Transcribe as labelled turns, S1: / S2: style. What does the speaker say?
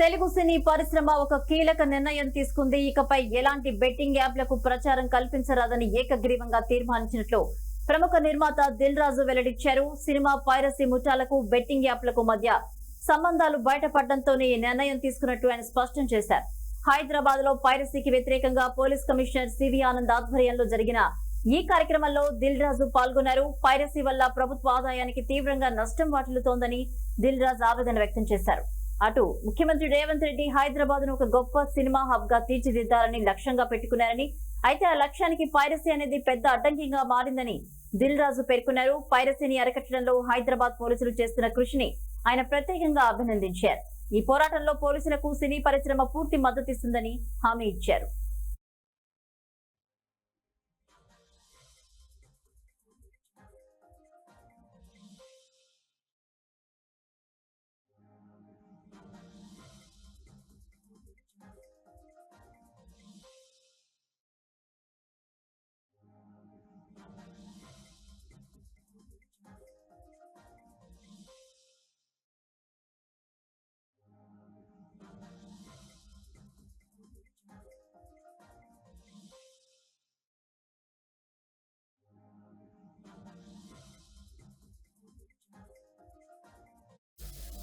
S1: తెలుగు సినీ పరిశ్రమ ఒక కీలక నిర్ణయం తీసుకుంది. ఇకపై ఎలాంటి బెట్టింగ్ యాప్లకు ప్రచారం కల్పించరాదని ఏకగ్రీవంగా తీర్మానించినట్లు ప్రముఖ నిర్మాత దిల్ రాజు వెల్లడించారు. సినిమా పైరసీ ముఠాలకు బెట్టింగ్ యాప్లకు మధ్య సంబంధాలు బయటపడడంతోనే ఈ నిర్ణయం తీసుకున్నట్టు ఆయన స్పష్టం చేశారు. హైదరాబాద్లో పైరసీకి వ్యతిరేకంగా పోలీస్ కమిషనర్ సివి ఆనంద్ ఆధ్వర్యంలో జరిగిన ఈ కార్యక్రమంలో దిల్ రాజు పాల్గొన్నారు. పైరసీ వల్ల ప్రభుత్వ ఆదాయానికి తీవ్రంగా నష్టం వాటిల్లుతోందని దిల్ రాజు ఆవేదన వ్యక్తం చేశారు. అటు ముఖ్యమంత్రి రేవంత్ రెడ్డి హైదరాబాద్ను ఒక గొప్ప సినిమా హబ్గా తీర్చిదిద్దాలని లక్ష్యంగా పెట్టుకున్నారని అయితే ఆ లక్ష్యానికి పైరసీ అనేది పెద్ద అడ్డంకిగా మారిందని దిల్ రాజు పేర్కొన్నారు. పైరసీని అరికట్టడంలో హైదరాబాద్ పోలీసులు చేస్తున్న కృషిని ఆయన ప్రత్యేకంగా అభినందించారు. ఈ పోరాటంలో పోలీసులకు సినీ పరిశ్రమ పూర్తి మద్దతిస్తుందని హామీ ఇచ్చారు.